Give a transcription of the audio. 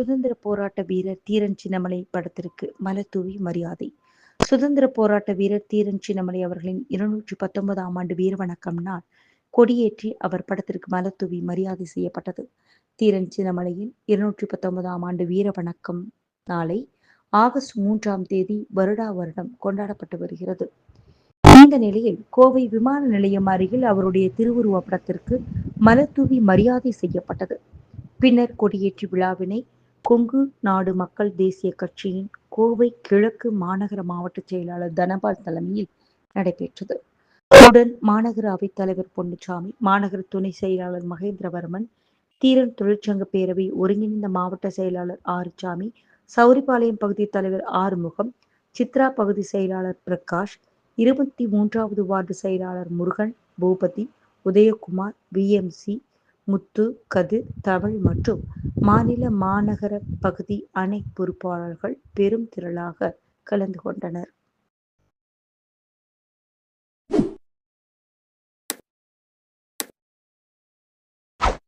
சுதந்திர போராட்ட வீரர் தீரன் சின்னமலை படத்திற்கு மலத்தூவி மரியாதை. சுதந்திர போராட்ட வீரர் தீரன் சின்னமலை அவர்களின் இருநூற்றி பத்தொன்பதாம் ஆண்டு வீர வணக்கம் நாள் கொடியேற்றி அவர் படத்திற்கு மலத்தூவி மரியாதை செய்யப்பட்டது. தீரன் சின்னமலையின் இருநூற்றி பத்தொன்பதாம் ஆண்டு வீர வணக்கம் நாளை ஆகஸ்ட் மூன்றாம் தேதி வருடா வருடம் கொண்டாடப்பட்டு வருகிறது. இந்த நிலையில் கோவை விமான நிலையம் அருகில் அவருடைய திருவுருவ படத்திற்கு மலத்தூவி மரியாதை செய்யப்பட்டது. பின்னர் கொடியேற்றி விழாவினை கொங்கு நாடு மக்கள் தேசிய கட்சியின் கோவை கிழக்கு மாநகர மாவட்ட செயலாளர் தனபால் தலைமையில் நடைபெற்றது. உடன் மாநகர அவைத் தலைவர் பொன்னுச்சாமி மாநகர துணை செயலாளர் மகேந்திரவர்மன் தீரன் தொழிற்சங்க பேரவை ஒருங்கிணைந்த மாவட்ட செயலாளர் ஆறுசாமி சௌரிபாளையம் பகுதி தலைவர் ஆறுமுகம் சித்ரா பகுதி செயலாளர் பிரகாஷ் இருபத்தி மூன்றாவது வார்டு செயலாளர் முருகன் பூபதி உதயகுமார் விஎம்சி முத்து கதிர் தமிழ் மற்றும் மாநில மாநகர பகுதி அணை பொறுப்பாளர்கள் பெரும் திரளாக கலந்து கொண்டனர்.